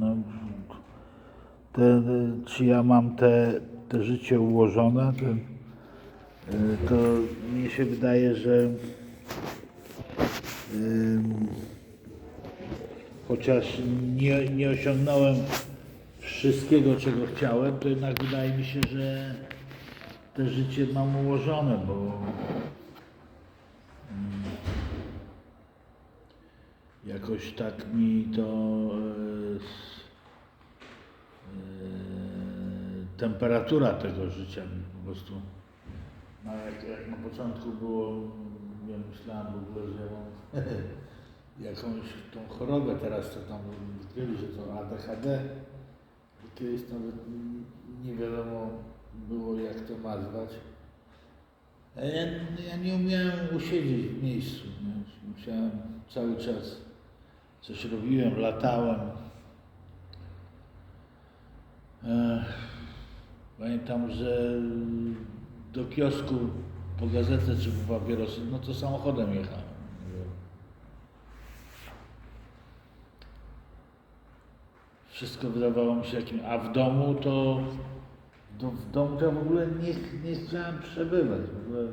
No, te, czy ja mam te, te życie ułożone, to, y, to mi się wydaje, że chociaż nie, nie osiągnąłem wszystkiego, czego chciałem, to jednak wydaje mi się, że te życie mam ułożone, bo jakoś tak mi to e, e, temperatura tego życia mi po prostu no jak, jak na początku było, ja myślałem w ogóle, że mam jakąś tą chorobę teraz, to tam wykryli, że to ADHD. Kiedyś nawet nie wiadomo było jak to nazwać. Ja, ja nie umiałem usiedzieć w miejscu. Nie? Musiałem cały czas coś robiłem, latałem. Pamiętam, że do kiosku po gazetę czy po papierosy, no to samochodem jechałem. Wszystko wydawało mi się jakim, a w domu to do, w domu to ja w ogóle nie, nie chciałem przebywać. W ogóle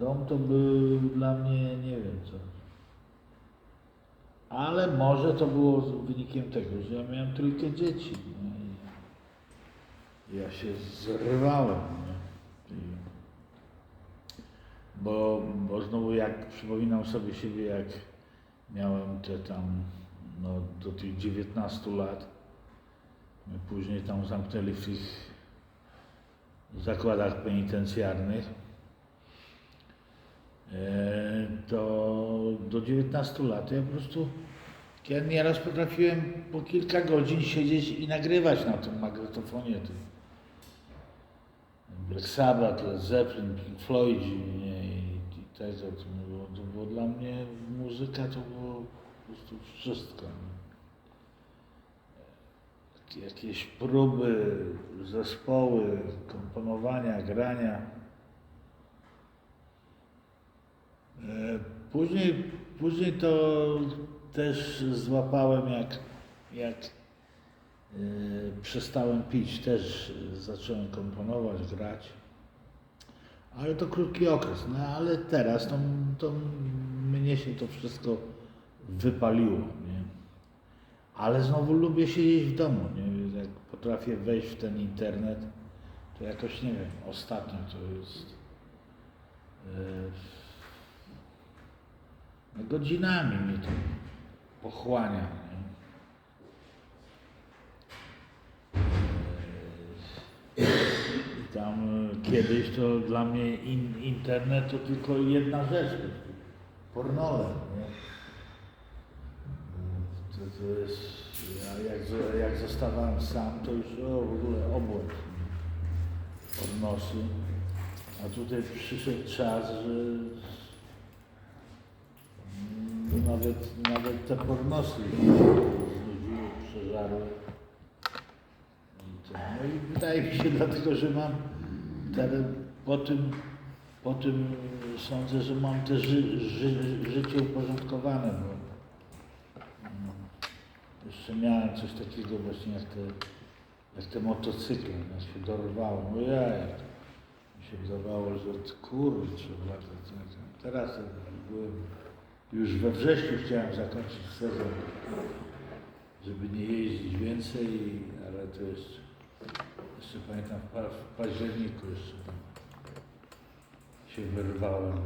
dom to był dla mnie nie wiem co. Ale może to było wynikiem tego, że ja miałem trójkę dzieci. Nie? I ja się zrywałem. Nie? Bo, bo znowu jak przypominam sobie siebie, jak miałem te tam no, do tych 19 lat, my później tam zamknęli w tych zakładach penitencjarnych, e, to do 19 lat ja po prostu ja nieraz potrafiłem po kilka godzin siedzieć i nagrywać na tym magnetofonie. Tym. Black Sabbath, Led Zeppelin, Pink Floyd i, i tego. To było, to było dla mnie muzyka to było po prostu wszystko. Jak- Jakieś próby, zespoły, komponowania, grania. E, Później, później to też złapałem, jak, jak e, przestałem pić, też zacząłem komponować, grać. Ale to krótki okres, no ale teraz to, to mnie się to wszystko wypaliło, nie? Ale znowu lubię siedzieć w domu, nie? Jak potrafię wejść w ten internet, to jakoś, nie wiem, ostatnio to jest... e, no godzinami mnie to pochłania. Nie? I tam e, kiedyś to dla mnie in, internet to tylko jedna rzecz, pornole. Nie? To, to jest, ja jak, jak zostawałem sam, to już o, w ogóle obłęd pornosy. A tutaj przyszedł czas, że nawet, nawet te pornosy znudziły, przeżarły. I to- No i wydaje mi się dlatego, że mam teraz po tym, po tym sądzę, że mam te ży, ży, życie uporządkowane, bo mm, jeszcze miałem coś takiego właśnie jak te, jak te motocykle, ja się dorwałem, ojej, mi się wydawało, że kurczę, teraz byłem, już we wrześniu chciałem zakończyć sezon, żeby nie jeździć więcej, ale to jeszcze, jeszcze pamiętam w, pa, w październiku jeszcze tam się wyrwałem.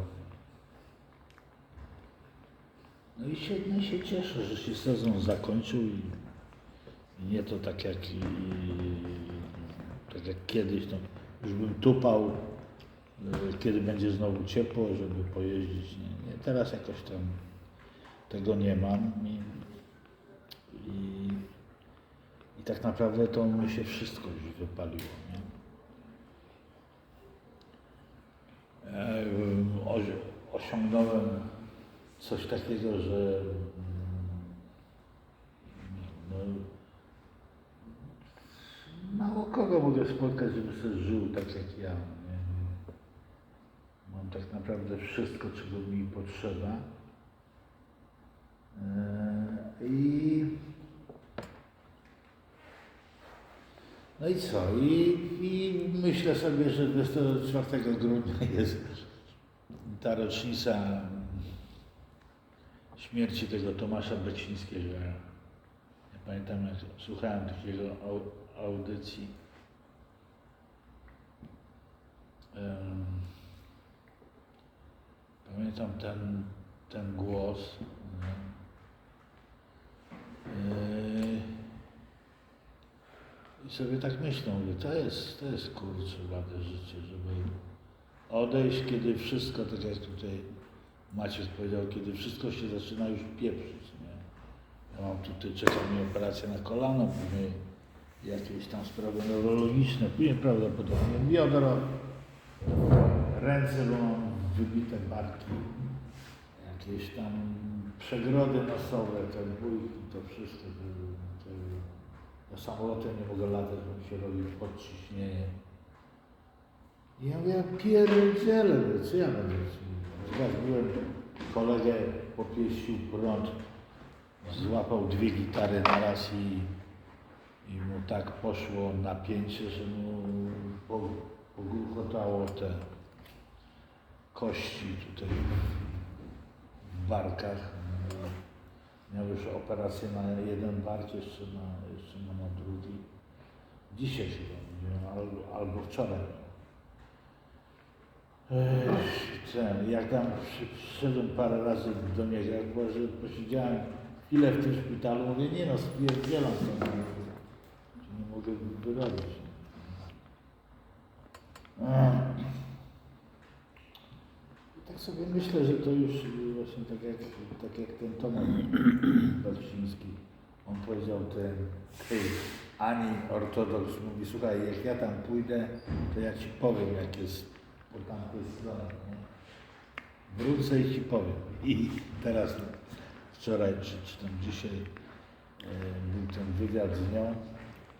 No i się, no się cieszę, że się sezon zakończył i, i nie to tak jak, i, tak jak kiedyś, no, już bym tupał, kiedy będzie znowu ciepło, żeby pojeździć. Nie, nie, teraz jakoś tam tego nie mam i, i, i tak naprawdę to mi się wszystko już wypaliło. Nie? E, osi- osiągnąłem coś takiego, że mm, no, mało kogo mogę spotkać, żeby sobie żył tak jak ja tak naprawdę wszystko, czego mi potrzeba. E, I no i co? I, i myślę sobie, że 24 grudnia jest ta rocznica śmierci tego Tomasza Becińskiego. Ja pamiętam, jak słuchałem takiego audycji. Um, Pamiętam ten, ten głos. Yy, I sobie tak myślę, mówię, to jest, to jest kurczę ładne życie, żeby odejść, kiedy wszystko, tak jak tutaj Maciek powiedział, kiedy wszystko się zaczyna już pieprzyć. Nie? Ja mam tutaj, czeka mi operacja na kolano, później jakieś tam sprawy neurologiczne, później prawdopodobnie biodro, ręce, bo mam wybite barki, jakieś tam przegrody nosowe, te bójki, to wszystko. To, ja samolotem nie mogę latać, bo mi się robi podciśnienie. I ja mówię, pierdzielę, co ja będę Raz byłem, kolegę popieścił prąd, złapał dwie gitary na raz i, i mu tak poszło napięcie, że mu po- pogruchotało te kości tutaj w barkach. Miał już operację na jeden bark, jeszcze na, jeszcze ma na drugi. Dzisiaj robi, albo, albo wczoraj. Ech, Ten, jak tam przy- przyszedłem parę razy do niego, jak było, że posiedziałem chwilę w tym szpitalu, mówię, nie no, spierdzielam to. Nie mogę wyrobić. Ech. I tak sobie myślę, że to już właśnie tak jak, tak jak ten Tomek Barciński, on powiedział ten, Ani ortodoks mówi, słuchaj, jak ja tam pójdę, to ja ci powiem, jak jest po tamtej stronie. Nie? Wrócę i ci powiem. I teraz wczoraj, czy, czy tam dzisiaj e, był ten wywiad z nią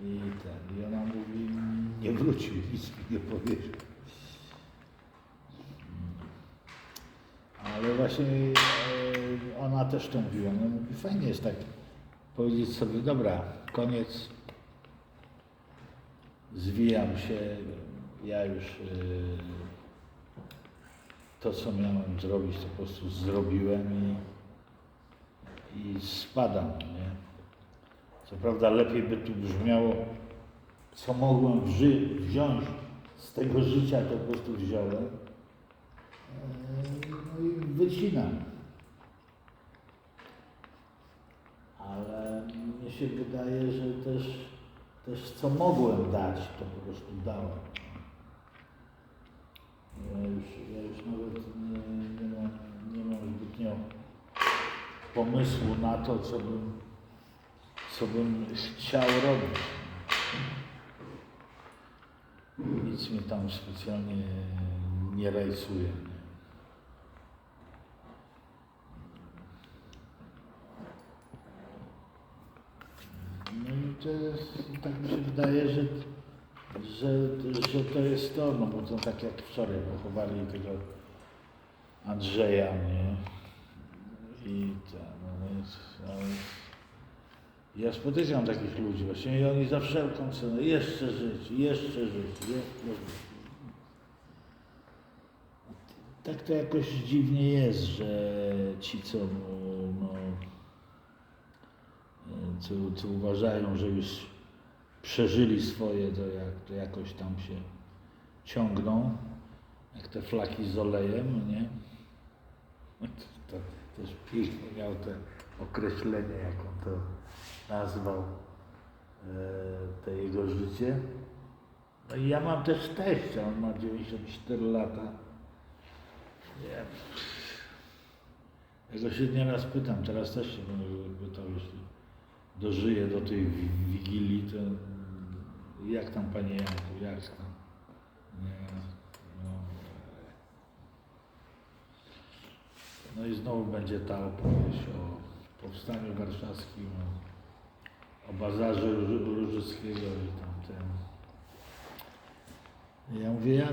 i ten, i ona mówi, nie wrócił, nic mi nie powiedział. Ale właśnie e, ona też to mówiła. No, mówi, fajnie jest tak powiedzieć sobie, dobra, koniec, zwijam się, ja już e, to, co miałem zrobić, to po prostu zrobiłem i, i spadam, nie? Co prawda lepiej by tu brzmiało, co mogłem wziąć z tego życia, to po prostu wziąłem. No i wycinam. Ale mnie się wydaje, że też, też co mogłem dać, to po prostu dałem. Ja już, ja już nawet nie, nie, mam, nie mam zbytnio pomysłu na to, co bym, co bym chciał robić. Nic mnie tam specjalnie nie rajcuje. Nie? No i to jest, tak mi się wydaje, że, że, że to jest to, no bo to tak jak wczoraj pochowali tego Andrzeja, nie? I ten, no więc, ale ja spotykam takich ludzi właśnie i oni za wszelką cenę jeszcze żyć, jeszcze żyć, jeszcze żyć. Tak to jakoś dziwnie jest, że ci, co no, co, co uważają, że już przeżyli swoje, to, jak, to jakoś tam się ciągną, jak te flaki z olejem, nie? To też pięknie miał te określenie, jak on to nazwał, e, te jego życie. No i ja mam też teścia, on ma 94 lata. Ja, ja go się nieraz pytam, teraz też się będę pytał, jeśli dożyję do tej wi- wigilii, to jak tam panie Janku, jak tam? Nie, no, no i znowu będzie ta opowieść o powstaniu warszawskim, o, o bazarze Róży- Różyckiego i tamten. Ja mówię, ja,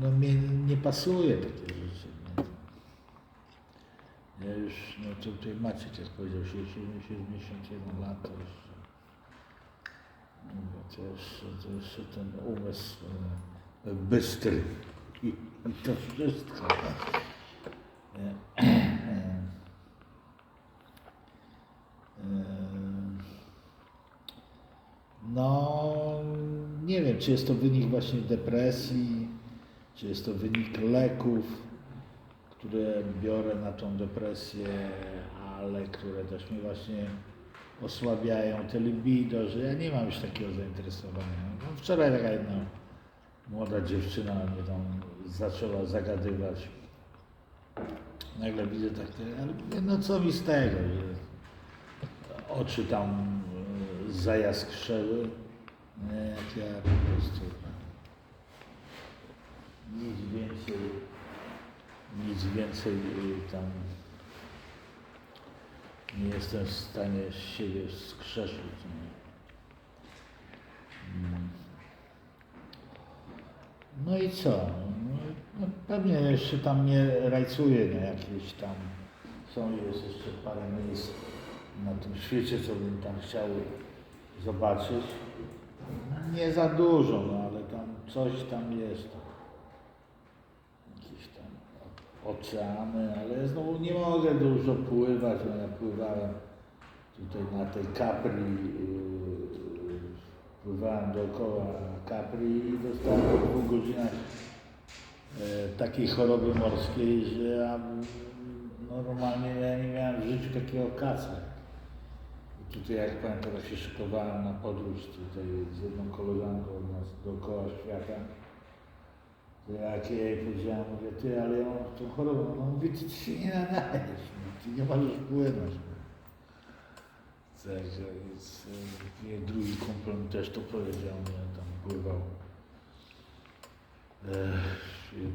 no mnie nie pasuje takie rzeczy. Ja już, no to tutaj Maciek jak powiedział, 70 71 lat to już Mówię, To jeszcze, to jeszcze ten umysł e, bystry i to wszystko. Nie? E, No, nie wiem, czy jest to wynik właśnie depresji, czy jest to wynik leków, które biorę na tą depresję, ale które też mnie właśnie osłabiają te libido, że ja nie mam już takiego zainteresowania. No, wczoraj taka jedna młoda dziewczyna mnie tam zaczęła zagadywać. Nagle widzę tak, ale no co mi z tego, że oczy tam e, zajaskrzeły. Nie, ja po prostu nic więcej, nic więcej y, tam nie jestem w stanie siebie skrzeszyć. Mm. No i co? No, no pewnie jeszcze tam nie rajcuje, nie? Jakieś tam są, jest jeszcze parę miejsc na tym świecie, co bym tam chciał zobaczyć. Nie za dużo, no ale tam coś tam jest. Jakieś tam oceany, ale znowu nie mogę dużo pływać, bo ja pływałem tutaj na tej Capri, yy, pływałem dookoła Capri i dostałem po dwóch godzinach e, takiej choroby morskiej, że ja mm, normalnie ja nie miałem w życiu takiego kaca. I tutaj jak pamiętam, się szykowałem na podróż tutaj z jedną koleżanką od nas dookoła świata, jak ja jej powiedziałem, mówię, ty, ale ja mam tą chorobę, no mówię, ty, ty się nie nadajesz, no, ty nie możesz płynąć. No. Także więc, e, drugi kumpel mi też to powiedział, nie, tam pływał. E,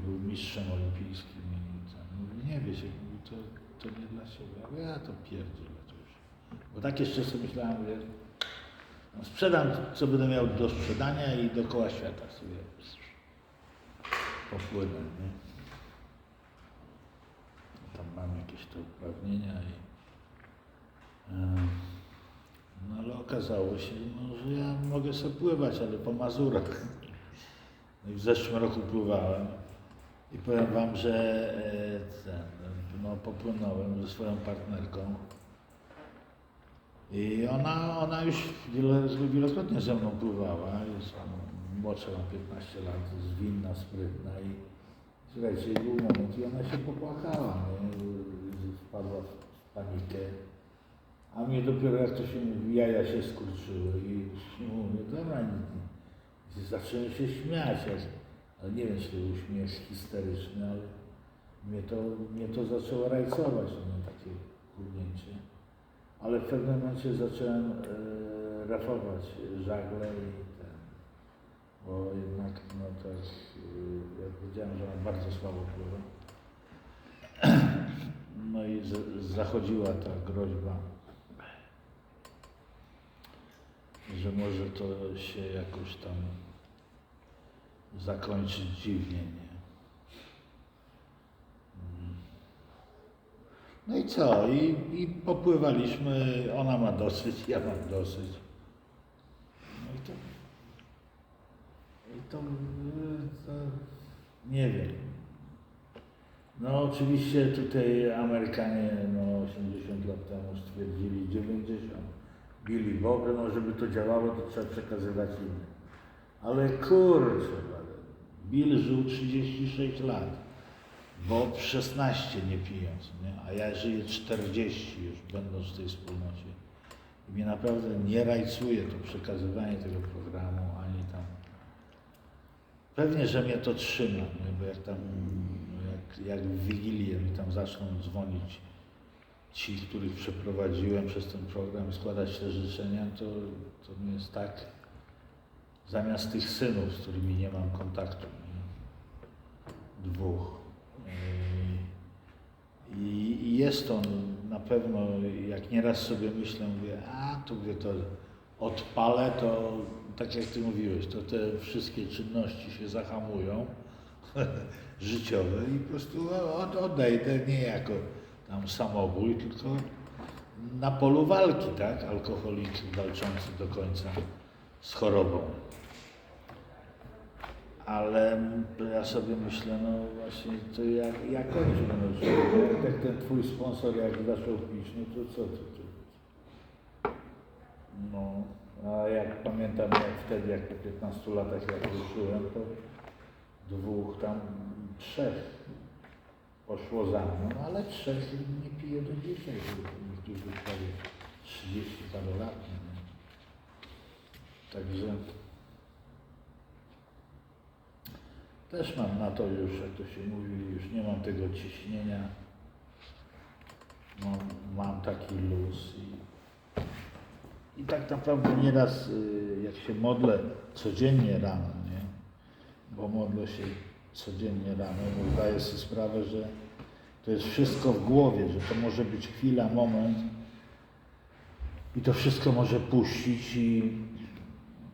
był mistrzem olimpijskim i tam, mówi, nie wiecie, mówi, to, to nie dla siebie. Ja mówię, ja to pierdzielę to już. Bo tak jeszcze sobie myślałem, mówię, no sprzedam, co będę miał do sprzedania i dookoła świata sobie popłynę, nie? Tam mam jakieś to uprawnienia i no ale okazało się, no, że ja mogę sobie pływać, ale po Mazurach. No i w zeszłym roku pływałem i powiem Wam, że e, no, popłynąłem ze swoją partnerką i ona, ona już wielokrotnie ze mną pływała, jest młodsza, ma 15 lat, zwinna, sprytna i słuchajcie, był moment i ona się popłakała, nie? wpadła w panikę. A mnie dopiero jak to się mówi, jaja się skurczyły i mówię, dobra, nie. zacząłem się śmiać, ale- nie wiem, czy to był śmiech histeryczny, ale mnie to, mnie to zaczęło rajcować, nie, takie płynięcie. Ale w pewnym momencie zacząłem e, rafować żagle i bo jednak, no też, e, jak powiedziałem, że on bardzo słabo pływa. No i z, zachodziła ta groźba, że może to się jakoś tam zakończyć dziwnie, nie? Mm. No i co? I, I popływaliśmy, ona ma dosyć, ja mam dosyć. No i to, i to, to nie wiem. No oczywiście tutaj Amerykanie no 80 lat temu stwierdzili 90. Bili Boga, no żeby to działało, to trzeba przekazywać innym. Ale kurczę, Bill żył 36 lat, bo 16 nie pijąc, nie? a ja żyję 40 już będąc w tej wspólnocie. I mnie naprawdę nie rajcuje to przekazywanie tego programu, ani tam. Pewnie, że mnie to trzyma, nie? bo jak tam, jak, jak w Wigilię mi tam zaczną dzwonić ci, których przeprowadziłem przez ten program i składać te życzenia, to, to mi jest tak, zamiast tych synów, z którymi nie mam kontaktu, nie? dwóch. Yy, I, I jest on na pewno, jak nieraz sobie myślę, mówię, a tu mówię, to odpalę, to tak jak Ty mówiłeś, to te wszystkie czynności się zahamują życiowe i po prostu od, odejdę nie jako tam samobój, tylko na polu walki, tak? Alkoholik walczący do końca z chorobą. Ale ja sobie myślę, no właśnie, to jak, jak oni będą żyli? Jak ten twój sponsor, jak zaczął pić, no to co ty? No, a jak pamiętam, jak wtedy, jak po 15 latach jak ruszyłem, to dwóch tam, trzech poszło za mną, ale trzech nie pije do dzisiaj, niektórzy prawie 30 parę lat. Także też mam na to już, jak to się mówi, już nie mam tego ciśnienia. Mam taki luz i, i tak naprawdę nieraz y, jak się modlę codziennie rano, nie? bo modlę się codziennie rano, bo zdaję sobie sprawę, że to jest wszystko w głowie, że to może być chwila, moment i to wszystko może puścić i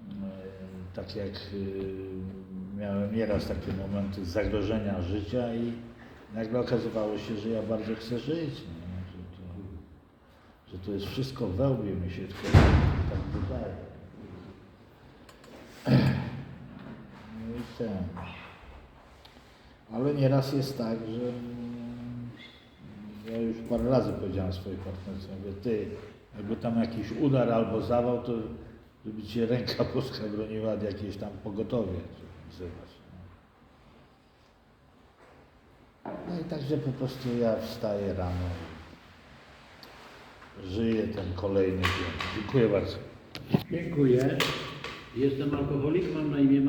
e, tak jak e, miałem nieraz takie momenty zagrożenia życia i nagle okazywało się, że ja bardzo chcę żyć, że to jest wszystko we łbie mi się tylko tak wydaje. No i ten. Ale nieraz jest tak, że mm, ja już parę razy powiedziałem swojej partnerce, mówię, ty, jakby tam jakiś udar albo zawał, to żeby cię ręka boska broniła od jakieś tam pogotowie. No. no i także po prostu ja wstaję rano i żyję ten kolejny dzień. Dziękuję bardzo. Dziękuję. Jestem alkoholik, mam na imię